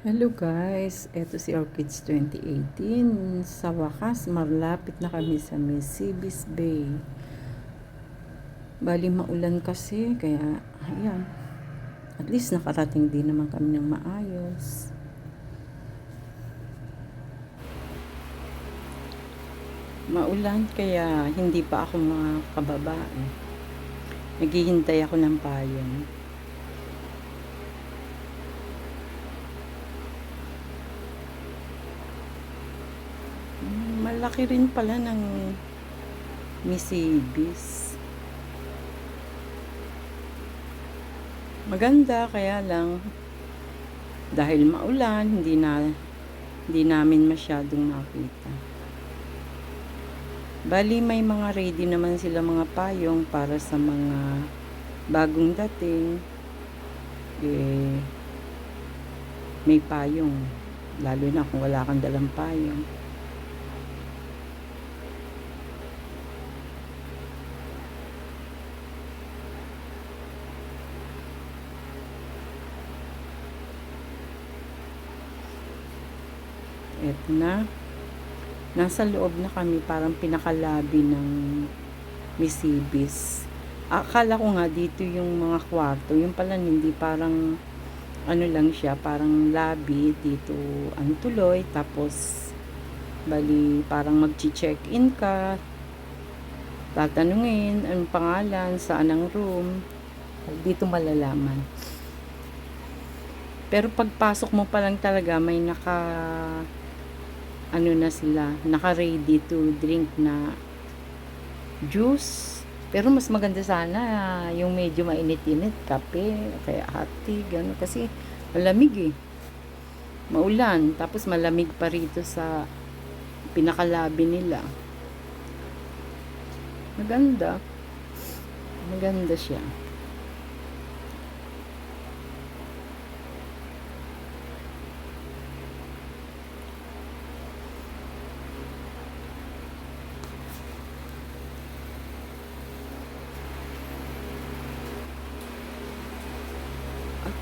Hello guys, eto si Orchids 2018. Sa wakas, malapit na kami sa Mississippi Bay. Bali maulan kasi, kaya ayan. At least nakarating din naman kami ng maayos. Maulan kaya hindi pa ako makababa. Eh. Naghihintay ako ng payong. Malaki rin pala ng Misibis. Maganda kaya lang dahil maulan hindi na hindi namin masyadong makita. Bali may mga ready naman sila mga payong para sa mga bagong dating. Eh, may payong. Lalo na kung wala kang dalang payong. Eto na. Nasa loob na kami, parang pinakalabi ng Misibis. Akala ko nga dito yung mga kwarto. Yung pala hindi parang ano lang siya, parang lobby dito ang tuloy. Tapos bali parang mag-check-in ka. Tatanungin anong pangalan, saan ang room. Dito malalaman. Pero pagpasok mo pa lang talaga may naka ano na sila, naka-ready to drink na juice. Pero mas maganda sana yung medyo mainit-init, kape, kaya hot tea, gano'n. Kasi malamig eh. Maulan, tapos malamig pa rito sa pinakalabi nila. Maganda. Maganda siya.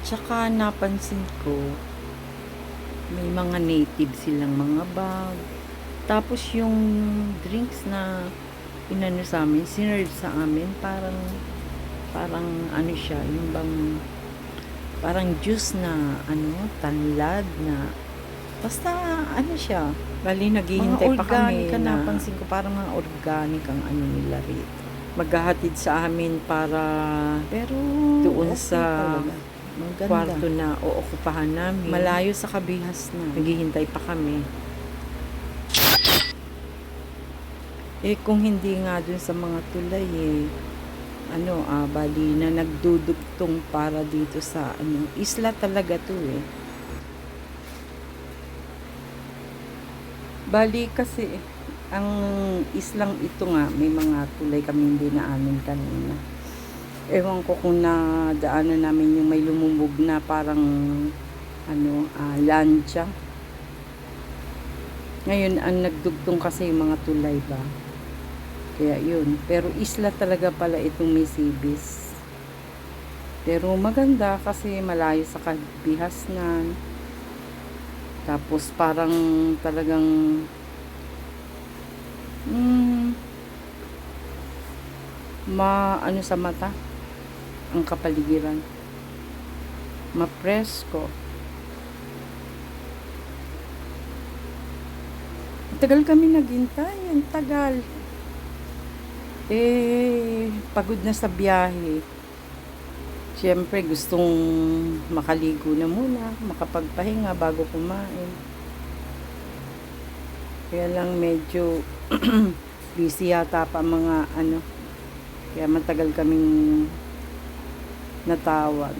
At saka napansin ko, may mga native silang mga bag. Tapos yung drinks na inano sa amin, sinerve sa amin, parang parang ano siya, yung bang parang juice na ano, tanlad na basta ano siya, bali naghihintay pa kami na na- napansin ko parang mga organic ang ano nila rito. Maghahatid sa amin para Pero Doon okay sa talaga. Maganda. kwarto na uukupahan namin. Malayo sa kabihas na. Naghihintay pa kami. Eh kung hindi nga dun sa mga tulay eh, ano, ah, bali na nagdudugtong para dito sa ano, isla talaga to eh. Bali kasi ang islang ito nga, may mga tulay kami hindi na amin kanina. Ewan ko kung nadaanan namin yung may lumubog na parang ano, ah, lancha. Ngayon, ang nagdugtong kasi yung mga tulay ba. Kaya yun. Pero isla talaga pala itong Misibis. Pero maganda kasi malayo sa kabihasnan. Tapos parang talagang mm, ma ano sa mata ang kapaligiran. Mapresko. Tagal kami naghintay. Ang tagal. Eh, pagod na sa biyahe. Siyempre, gustong makaligo na muna, makapagpahinga bago kumain. Kaya lang medyo busy yata pa mga ano. Kaya matagal kaming natawag.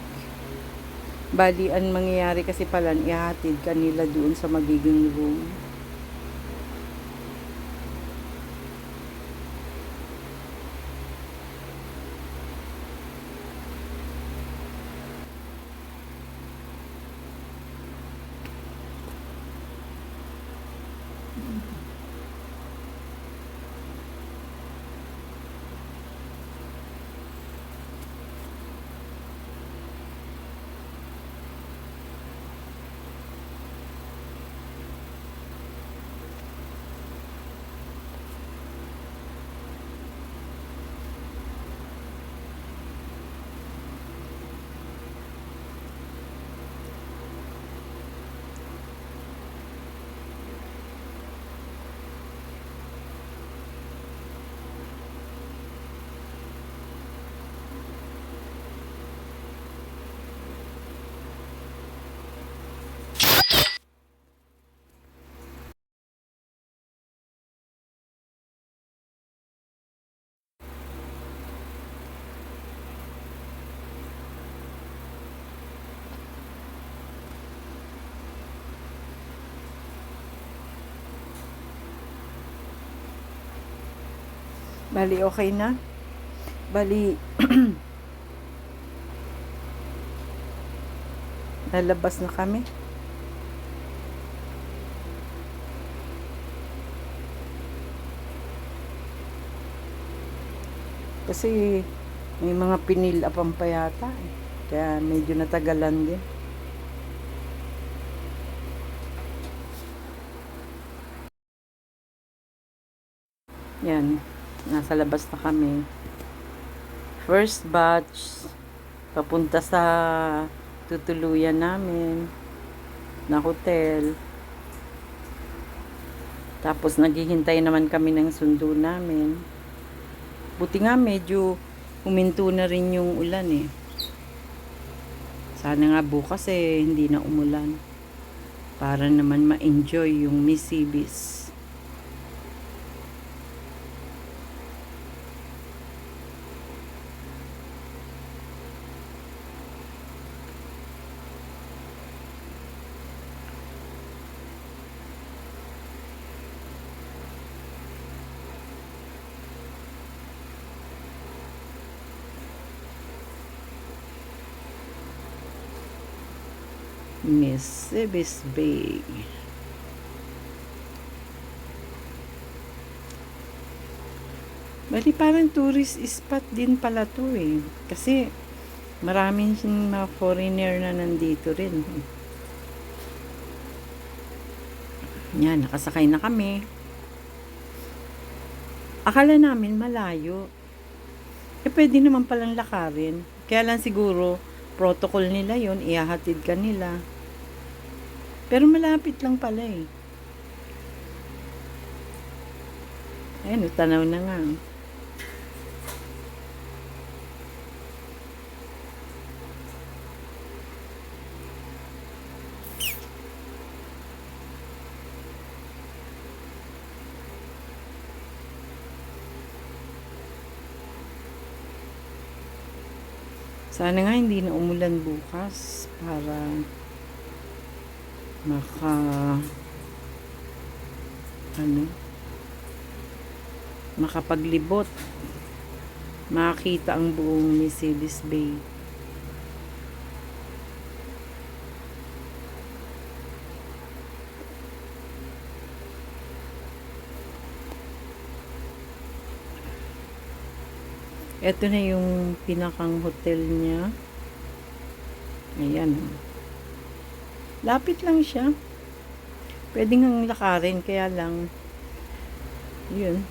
Bali, ang mangyayari kasi pala, ihatid kanila doon sa magiging room. Bali, okay na. Bali, lalabas na kami. Kasi may mga pinil upang payata eh. Kaya medyo natagalan din. Yan, nasa labas na kami. First batch, papunta sa tutuluyan namin na hotel. Tapos naghihintay naman kami ng sundo namin. Buti nga medyo huminto na rin yung ulan eh. Sana nga bukas eh hindi na umulan. Para naman ma-enjoy yung Misibis. Misibis Bay. Bali parang tourist spot din pala to eh. Kasi maraming mga foreigner na nandito rin. Yan, nakasakay na kami. Akala namin malayo. Eh, pwede naman palang lakarin. Kaya lang siguro, protocol nila yon ihahatid ka nila. Pero malapit lang pala eh. Ayun, tanaw na nga. Sana nga hindi na umulan bukas. Para maka ano? Makapaglibot. Makita ang buong Mercedes Bay Ito na yung pinakang hotel niya. Ayan. Lapit lang siya. Pwede ngang lakarin, kaya lang, yun,